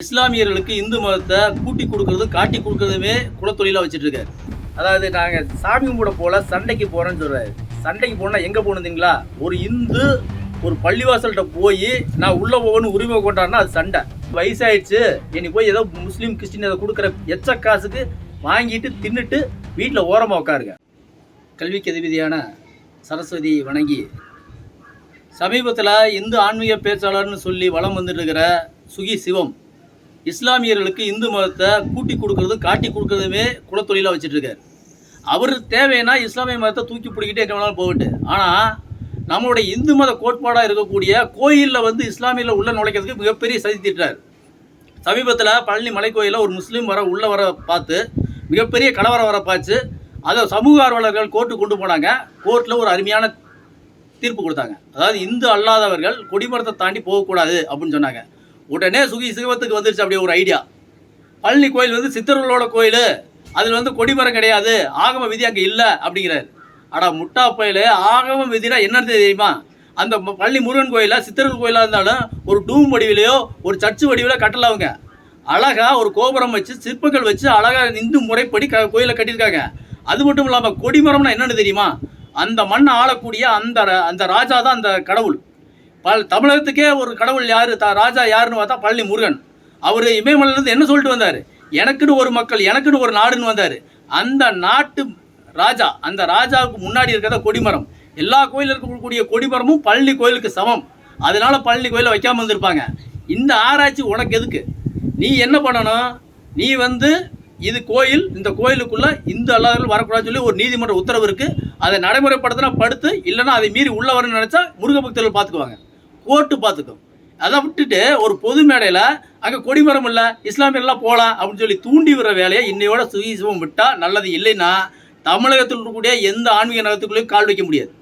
இஸ்லாமியர்களுக்கு இந்து மதத்தை கூட்டி கொடுக்கறது காட்டி கொடுக்கறதுமே குலத்தொழிலாக வச்சுட்டு இருக்காரு அதாவது நாங்கள் சாமி கும்பிட போல சண்டைக்கு போகிறேன்னு சொல்கிறாரு சண்டைக்கு போனால் எங்கே போனதுங்களா ஒரு இந்து ஒரு பள்ளிவாசல்கிட்ட போய் நான் உள்ளே போகணும்னு உரிமை கொண்டாடுனா அது சண்டை. வயசாயிடுச்சு இனி போய் ஏதோ முஸ்லீம் கிறிஸ்டின் அதை கொடுக்குற எச்ச காசுக்கு வாங்கிட்டு தின்னுட்டு வீட்டில் ஓரமாக உட்காருங்க கல்விக்கு அதிபதியான சரஸ்வதி வணங்கி சமீபத்தில் இந்து ஆன்மீக பேச்சாளர்னு சொல்லி வலம் வந்துட்டு இருக்கிற சுகி சிவம் இஸ்லாமியர்களுக்கு இந்து மதத்தை கூட்டி கொடுக்கறது காட்டி கொடுக்கறதுமே குலத்தொழிலாக வச்சுட்ருக்கார். அவர் தேவைன்னா இஸ்லாமிய மதத்தை தூக்கி பிடிக்கிட்டே எங்கே வேணாலும் போகட்டு. ஆனால் நம்மளுடைய இந்து மத கோட்பாடாக இருக்கக்கூடிய கோயிலில் வந்து இஸ்லாமியில் உள்ள நுழைக்கிறதுக்கு மிகப்பெரிய சதி திட்டார் சமீபத்தில் பழனி மலைக்கோயிலில் ஒரு முஸ்லீம் வர உள்ளே வர பார்த்து மிகப்பெரிய கலவரம் வர பார்த்து அதை சமூக ஆர்வலர்கள் கோர்ட்டு கொண்டு போனாங்க. கோர்ட்டில் ஒரு அருமையான தீர்ப்பு கொடுத்தாங்க. அதாவது இந்து அல்லாதவர்கள் கொடிமரத்தை தாண்டி போகக்கூடாது அப்படின்னு சொன்னாங்க. உடனே சுகி சிவத்துக்கு வந்துருச்சு அப்படியே ஒரு ஐடியா பழனி கோயில் வந்து சித்தர்களோட கோயில். அதில் வந்து கொடிமரம் கிடையாது. ஆகம விதி அங்கே இல்லை அப்படிங்கிறார். அடா முட்டா கோயில் ஆகம விதினா என்னன்னு தெரியுமா? அந்த பழனி முருகன் கோயிலில் சித்தர்கள் கோயிலாக இருந்தாலும் ஒரு டூம் வடிவிலையோ ஒரு சர்ச்சு வடிவில் கட்டலவங்க அழகாக ஒரு கோபுரம் வச்சு சிற்பங்கள் வச்சு அழகாக இந்து முறைப்படி க கோயிலை கட்டியிருக்காங்க. அது மட்டும் இல்லாமல் கொடிமரம்னா என்னென்னு தெரியுமா? அந்த மண்ணை ஆளக்கூடிய அந்த அந்த ராஜா தான் அந்த கடவுள். பல் தமிழகத்துக்கே ஒரு கடவுள் யார்? த ராஜா யாருன்னு பார்த்தா பழனி முருகன். அவர் இமயமலையிலேருந்து என்ன சொல்லிட்டு வந்தார்? எனக்குன்னு ஒரு மக்கள் எனக்குன்னு ஒரு நாடுன்னு வந்தார். அந்த நாட்டு ராஜா அந்த ராஜாவுக்கு முன்னாடி இருக்கிறத கொடிமரம். எல்லா கோயிலில் இருக்கக்கூடிய கொடிமரமும் பழனி கோயிலுக்கு சமம். அதனால பழனி கோயிலை வைக்காமல் வந்திருப்பாங்க இந்த ஆராய்ச்சி உனக்கு எதுக்கு? நீ என்ன பண்ணணும்? நீ வந்து இது கோயில் இந்த கோயிலுக்குள்ளே இந்து அல்லாதவர்கள் வரக்கூடாதுன்னு சொல்லி ஒரு நீதிமன்ற உத்தரவு இருக்குது அதை நடைமுறைப்படுத்தினா படுத்து இல்லைன்னா அதை மீறி உள்ள வரணும்னு நினச்சா முருக பக்தர்கள் பார்த்துக்குவாங்க. கோர்ட்டு பார்த்துக்கும். அதை விட்டுட்டு ஒரு பொது மேடையில் அங்கே கொடிமரம் இல்லை இஸ்லாமியர்லாம் போகலாம் அப்படின்னு சொல்லி தூண்டி விடுற வேலையை இன்னையோட சுயசிவம் விட்டால் நல்லது இல்லைன்னா தமிழகத்தில் இருக்கக்கூடிய எந்த ஆன்மீக நகரத்துக்குள்ளேயும் கால் வைக்க முடியாது.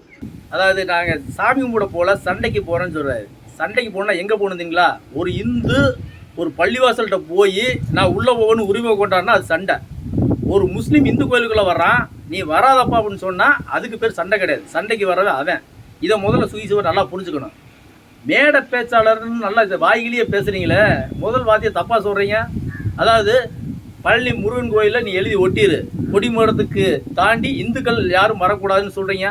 அதாவது நாங்கள் சாமி கும்பிட போல சண்டைக்கு போகிறேன்னு சொல்கிறாரு சண்டைக்கு போனால் எங்கே போனதுங்களா ஒரு இந்து ஒரு பள்ளிவாசல்கிட்ட போய் நான் உள்ளே போகணும்னு உரிமை கொண்டாடுனா அது சண்டை. ஒரு முஸ்லீம் இந்து கோயிலுக்குள்ளே வர்றான் நீ வராதப்பா அப்படின்னு சொன்னால் அதுக்கு பேர் சண்டை கிடையாது. சண்டைக்கு வர்றது அவன். இதை முதல்ல சுயசிவம் நல்லா புரிஞ்சுக்கணும். மேடை பேச்சாளர்னு நல்லா இது வாய்கிலேயே பேசுகிறீங்களே முதல் வார்த்தையை தப்பாக சொல்கிறீங்க அதாவது பழனி முருகன் கோயிலில் நீ எழுதி ஒட்டிடு கொடிமரத்துக்கு தாண்டி இந்துக்கள் யாரும் வரக்கூடாதுன்னு சொல்கிறீங்க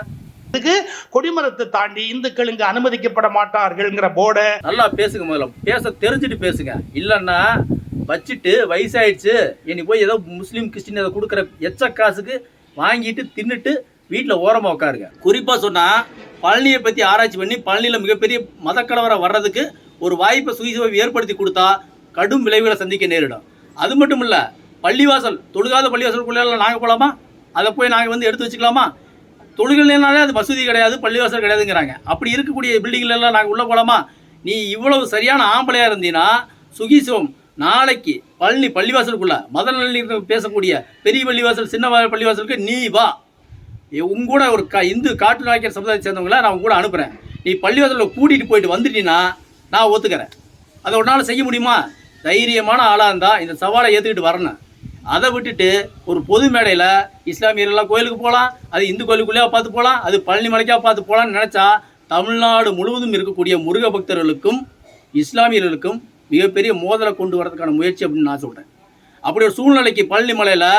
இதுக்கு கொடிமரத்தை தாண்டி இந்துக்கள் இங்கு அனுமதிக்கப்பட மாட்டார்கள்ங்கிற போர்டை நல்லா பேசுங்க முதல்ல. பேச தெரிஞ்சுட்டு பேசுங்க. இல்லைன்னா வச்சுட்டு வயசாயிடுச்சு. இனி போய் ஏதோ முஸ்லீம் கிறிஸ்டின் அதை கொடுக்குற எச்ச காசுக்கு வாங்கிட்டு தின்னுட்டு வீட்டில் ஓரமாக உட்காருங்க குறிப்பாக சொன்னால் பழனியை பற்றி ஆராய்ச்சி பண்ணி பழனியில் மிகப்பெரிய மதக்கலவரம் வர்றதுக்கு ஒரு வாய்ப்பை சுயசேவை ஏற்படுத்தி கொடுத்தா கடும் விளைவுகளை சந்திக்க நேரிடும். அது மட்டும் இல்லை பள்ளிவாசல் தொழுகாத பள்ளிவாசலுக்குள்ளே நாங்கள் போகலாமா அதை போய் நாங்கள் வந்து எடுத்து வச்சுக்கலாமா? தொழுகலைனாலே அது மசூதி கிடையாது பள்ளிவாசல் கிடையாதுங்கிறாங்க. அப்படி இருக்கக்கூடிய பில்டிங்லெல்லாம் நாங்கள் உள்ளே போகலாமா நீ இவ்வளவு சரியான ஆம்பளையாக இருந்தீன்னா சுகிசிவம் நாளைக்கு பழனி பள்ளிவாசலுக்குள்ள மத பேசக்கூடிய பெரிய பள்ளிவாசல் சின்ன பள்ளிவாசலுக்கு நீ வா. உங்க கூட ஒரு க இந்து காட்டு நாய்க்கர் சமுதாயத்தை சேர்ந்தவங்கள நான் உங்க கூட அனுப்புகிறேன் நீ பள்ளிவாசலில் கூட்டிகிட்டு போயிட்டு வந்துட்டீங்கன்னா நான் ஒத்துக்கிறேன். அதை ஒரு நாள் செய்ய முடியுமா? தைரியமான ஆளாக இருந்தால் இந்த சவாலை ஏற்றுக்கிட்டு வரணும். அதை விட்டுட்டு ஒரு பொது மேடையில் இஸ்லாமியர்கள்லாம் கோயிலுக்கு போகலாம் அது இந்து கோயிலுக்குள்ளேயே பார்த்து போகலாம் அது பழனி மலைக்காக பார்த்து போகலான்னு நினச்சா தமிழ்நாடு முழுவதும் இருக்கக்கூடிய முருக பக்தர்களுக்கும் இஸ்லாமியர்களுக்கும் மிகப்பெரிய மோதலை கொண்டு வரதுக்கான முயற்சி அப்படின்னு நான் சொல்கிறேன் அப்படி ஒரு சூழ்நிலைக்கு பழனி மலையில்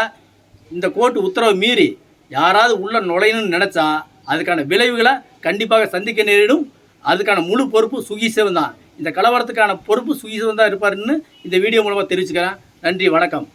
இந்த கோர்ட்டு உத்தரவை மீறி யாராவது உள்ள நுழையணும்னு நினச்சா அதுக்கான விளைவுகளை கண்டிப்பாக சந்திக்க நேரிடும். அதுக்கான முழு பொறுப்பு சுகிசேவன் தான். இந்த கலவரத்துக்கான பொறுப்பு சுகிசேவன் தான் இருப்பாருன்னு இந்த வீடியோ மூலமாக தெரிவிச்சுக்கிறேன். நன்றி வணக்கம்.